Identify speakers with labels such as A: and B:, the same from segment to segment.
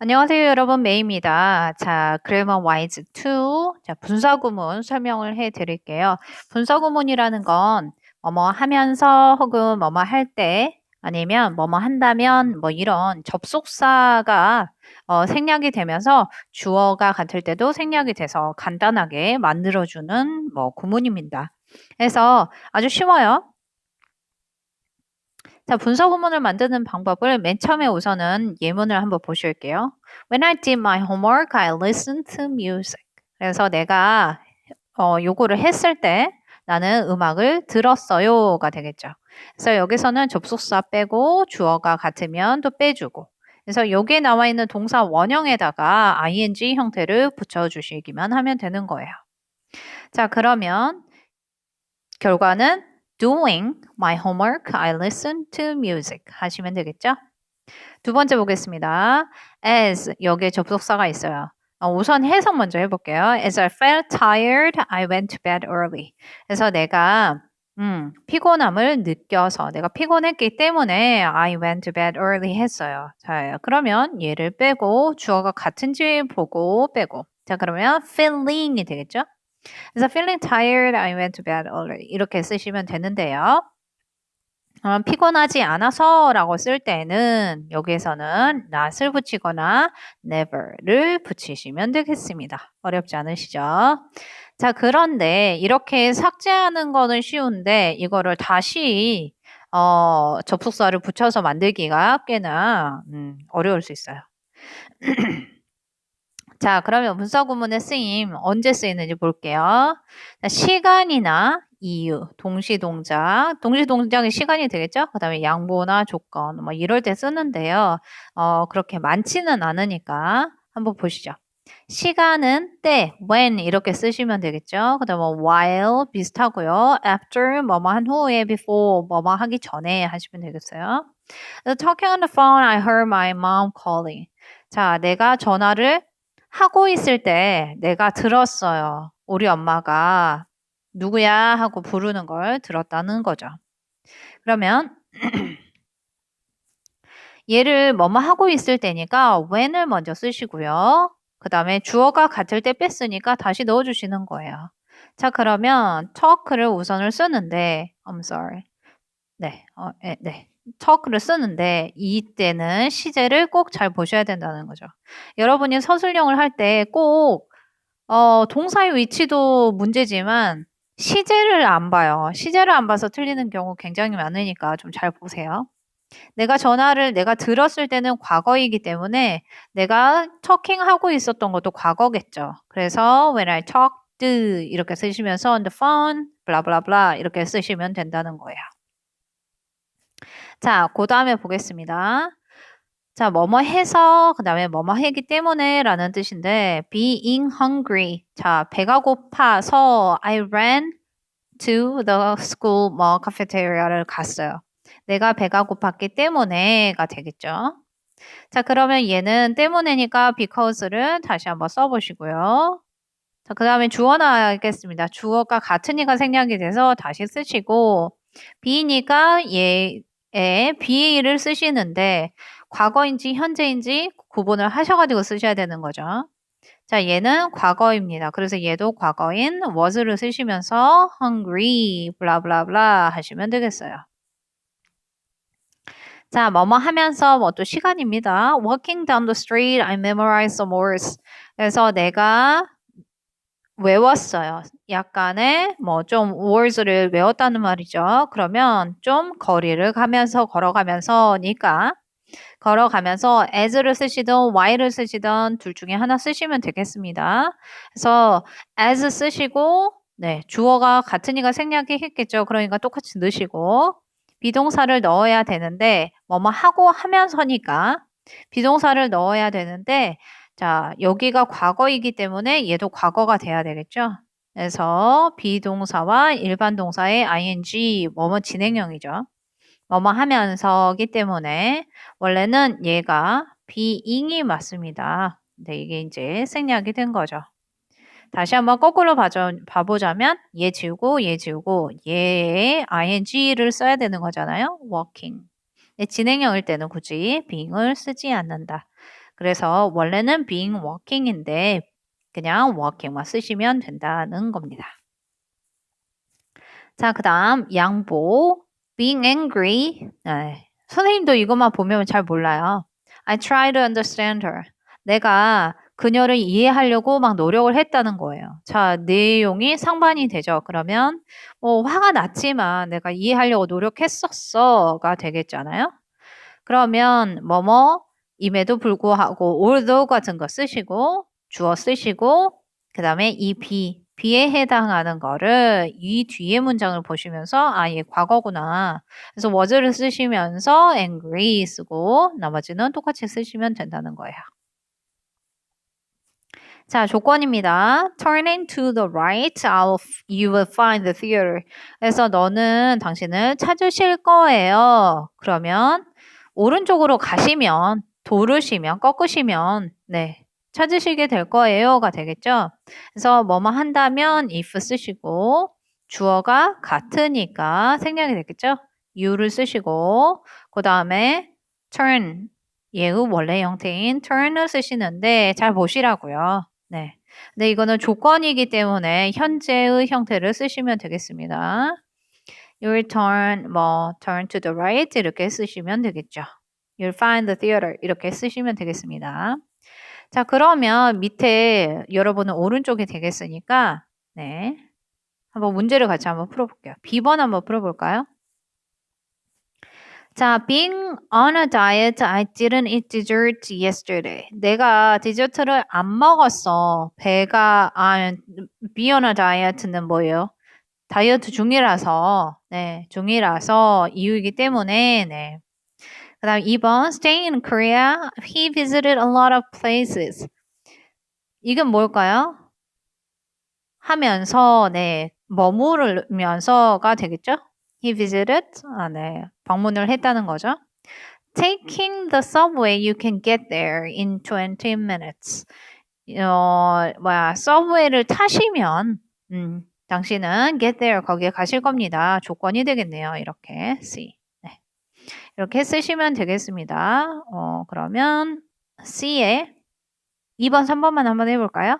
A: 안녕하세요, 여러분. 메이입니다. 자, 그래머 와이즈 2. 자, 분사구문 설명을 해 드릴게요. 분사구문이라는 건 뭐뭐 하면서 혹은 뭐뭐 할 때 아니면 뭐뭐 한다면 뭐 이런 접속사가 어, 생략이 되면서 주어가 같을 때도 생략이 돼서 간단하게 만들어주는 뭐 구문입니다. 그래서 아주 쉬워요. 자, 분사 구문을 만드는 방법을 맨 처음에 우선은 예문을 한번 보실게요. When I did my homework, I listened to music. 그래서 내가 어, 요거를 했을 때 나는 음악을 들었어요가 되겠죠. 그래서 여기서는 접속사 빼고 주어가 같으면 또 빼주고 그래서 여기에 나와 있는 동사 원형에다가 ing 형태를 붙여주시기만 하면 되는 거예요. 자, 그러면 결과는 doing my homework, I listen to music 하시면 되겠죠? 두 번째 보겠습니다. as 여기에 접속사가 있어요. 어, 우선 해석 먼저 해볼게요. As I felt tired, I went to bed early. 그래서 내가 음, 피곤함을 느껴서 내가 피곤했기 때문에 I went to bed early 했어요. 자, 그러면 얘를 빼고 주어가 같은지 보고 빼고 자, 그러면 feeling이 되겠죠? 그래서 feeling tired, I went to bed early 이렇게 쓰시면 되는데요. 어, 피곤하지 않아서 라고 쓸 때는 여기에서는 not을 붙이거나 never를 붙이시면 되겠습니다. 어렵지 않으시죠? 자, 그런데 이렇게 삭제하는 거는 쉬운데 이거를 다시 어, 접속사를 붙여서 만들기가 꽤나 음, 어려울 수 있어요. 자, 그러면 문서 구문의 쓰임 언제 쓰이는지 볼게요. 시간이나 이유, 동시동작, 동시동작의 시간이 되겠죠? 그 다음에 양보나 조건, 뭐 이럴 때 쓰는데요. 어, 그렇게 많지는 않으니까 한번 보시죠. 시간은 때, when 이렇게 쓰시면 되겠죠. 그 다음에 while 비슷하고요. after 뭐뭐 한 후에 before 뭐뭐 하기 전에 하시면 되겠어요. Talking on the phone, I heard my mom calling. 자, 내가 전화를 하고 있을 때 내가 들었어요. 우리 엄마가 누구야 하고 부르는 걸 들었다는 거죠. 그러면 얘를 뭐뭐 하고 있을 때니까 when을 먼저 쓰시고요. 그 다음에 주어가 같을 때 뺐으니까 다시 넣어주시는 거예요. 자 그러면 talk를 우선을 쓰는데 I'm sorry. 네, 어, 네, 네. talk를 쓰는데 이때는 시제를 꼭 잘 보셔야 된다는 거죠. 여러분이 서술형을 할 때 꼭 어, 동사의 위치도 문제지만 시제를 안 봐요. 시제를 안 봐서 틀리는 경우 굉장히 많으니까 좀 잘 보세요. 내가 전화를 내가 들었을 때는 과거이기 때문에 내가 talking 하고 있었던 것도 과거겠죠. 그래서 when I talked 이렇게 쓰시면서 on the phone 블라블라블라 이렇게 쓰시면 된다는 거예요. 자, 그 다음에 보겠습니다. 자, 뭐뭐 해서 그 다음에 뭐뭐 하기 때문에 라는 뜻인데 being hungry. 자, 배가 고파서 I ran to the school 뭐 cafeteria를 갔어요. 내가 배가 고팠기 때문에가 되겠죠. 자, 그러면 얘는 때문에니까 because를 다시 한번 써보시고요. 자, 그 다음에 주어 나가겠습니다. 주어가 이가 생략이 돼서 다시 쓰시고 be니까 얘 에 be를 쓰시는데 과거인지 현재인지 구분을 하셔가지고 쓰셔야 되는 거죠. 자, 얘는 과거입니다. 그래서 얘도 과거인 was를 쓰시면서 hungry, 블라블라블라 하시면 되겠어요. 자, 뭐뭐 하면서 뭐 또 시간입니다. Walking down the street, I memorized some words. 그래서 내가 외웠어요. 약간의 뭐 좀 words를 외웠다는 말이죠. 그러면 좀 거리를 가면서 걸어가면서니까 걸어가면서 as를 쓰시든 y를 쓰시든 둘 중에 하나 쓰시면 되겠습니다. 그래서 as 쓰시고 네, 주어가 이가 생략이 했겠죠. 그러니까 똑같이 넣으시고 비동사를 넣어야 되는데 뭐뭐 하고 하면서니까 비동사를 넣어야 되는데 자, 여기가 과거이기 때문에 얘도 과거가 돼야 되겠죠. 그래서 비동사와 일반 동사의 ing 뭐뭐 진행형이죠. 뭐뭐 하면서기 때문에 원래는 얘가 being이 맞습니다. 근데 이게 이제 생략이 된 거죠. 다시 한번 거꾸로 봐보자면 얘 지우고 얘 지우고 얘의 ing를 써야 되는 거잖아요. working. 진행형일 때는 굳이 being을 쓰지 않는다. 그래서 원래는 being walking인데 그냥 walking만 쓰시면 된다는 겁니다. 자, 그 다음 양보 being angry 네. 선생님도 이것만 보면 잘 몰라요. I try to understand her. 내가 그녀를 이해하려고 막 노력을 했다는 거예요. 자, 내용이 상반이 되죠. 그러면 뭐 화가 났지만 내가 이해하려고 노력했었어가 되겠잖아요. 그러면 뭐뭐 임에도 불구하고 although 같은 거 쓰시고 주어 쓰시고 그 다음에 이 be be에 해당하는 거를 이 뒤에 문장을 보시면서 아, 얘 과거구나. 그래서 was를 쓰시면서 angry 쓰고 나머지는 똑같이 쓰시면 된다는 거예요. 자, 조건입니다. Turning to the right, I'll, you will find the theater. 그래서 너는 당신을 찾으실 거예요. 그러면 오른쪽으로 가시면, 도르시면, 꺾으시면, 네, 찾으시게 될 거예요가 되겠죠. 그래서 뭐뭐 한다면 if 쓰시고 주어가 같으니까 생략이 되겠죠. you를 쓰시고 그 다음에 turn 예의 원래 형태인 turn을 쓰시는데 잘 보시라고요. 네. 근데 이거는 조건이기 때문에 현재의 형태를 쓰시면 되겠습니다. You'll turn, 뭐, turn to the right 이렇게 쓰시면 되겠죠. You'll find the theater 이렇게 쓰시면 되겠습니다. 자, 그러면 밑에 여러분은 오른쪽이 되겠으니까, 네. 한번 문제를 같이 한번 풀어볼게요. B번 한번 풀어볼까요? 자, being on a diet, I didn't eat dessert yesterday. 내가 디저트를 안 먹었어. 배가, 아, be on a diet는 뭐예요? 다이어트 중이라서, 네, 중이라서 이유이기 때문에, 네. 그 다음 2번 Staying in Korea, he visited a lot of places. 이건 뭘까요? 하면서 네 머무르면서가 되겠죠? He visited 아, 네 방문을 했다는 거죠. Taking the subway, you can get there in 20 minutes. 어, 뭐야, 서브웨이를 타시면, 음, 당신은 get there 거기에 가실 겁니다. 조건이 되겠네요. 이렇게 C. 이렇게 쓰시면 되겠습니다. 어, 그러면 C에 2번, 3번만 한번 해볼까요?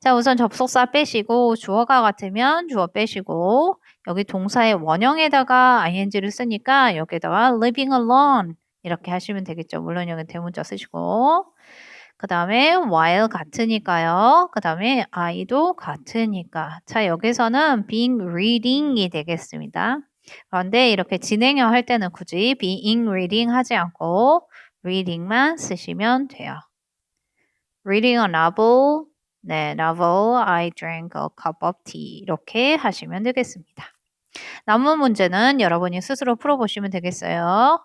A: 자, 우선 접속사 빼시고 주어가 같으면 주어 빼시고 여기 동사의 원형에다가 ing를 쓰니까 여기다가 living alone 이렇게 하시면 되겠죠. 물론 여기 대문자 쓰시고 그 다음에 while 같으니까요. 그 다음에 I도 같으니까 자, 여기서는 being reading이 되겠습니다. 그런데 이렇게 진행형 할 때는 굳이 being reading 하지 않고 reading만 쓰시면 돼요. reading a novel, 네, novel, I drank a cup of tea 이렇게 하시면 되겠습니다. 남은 문제는 여러분이 스스로 풀어보시면 되겠어요.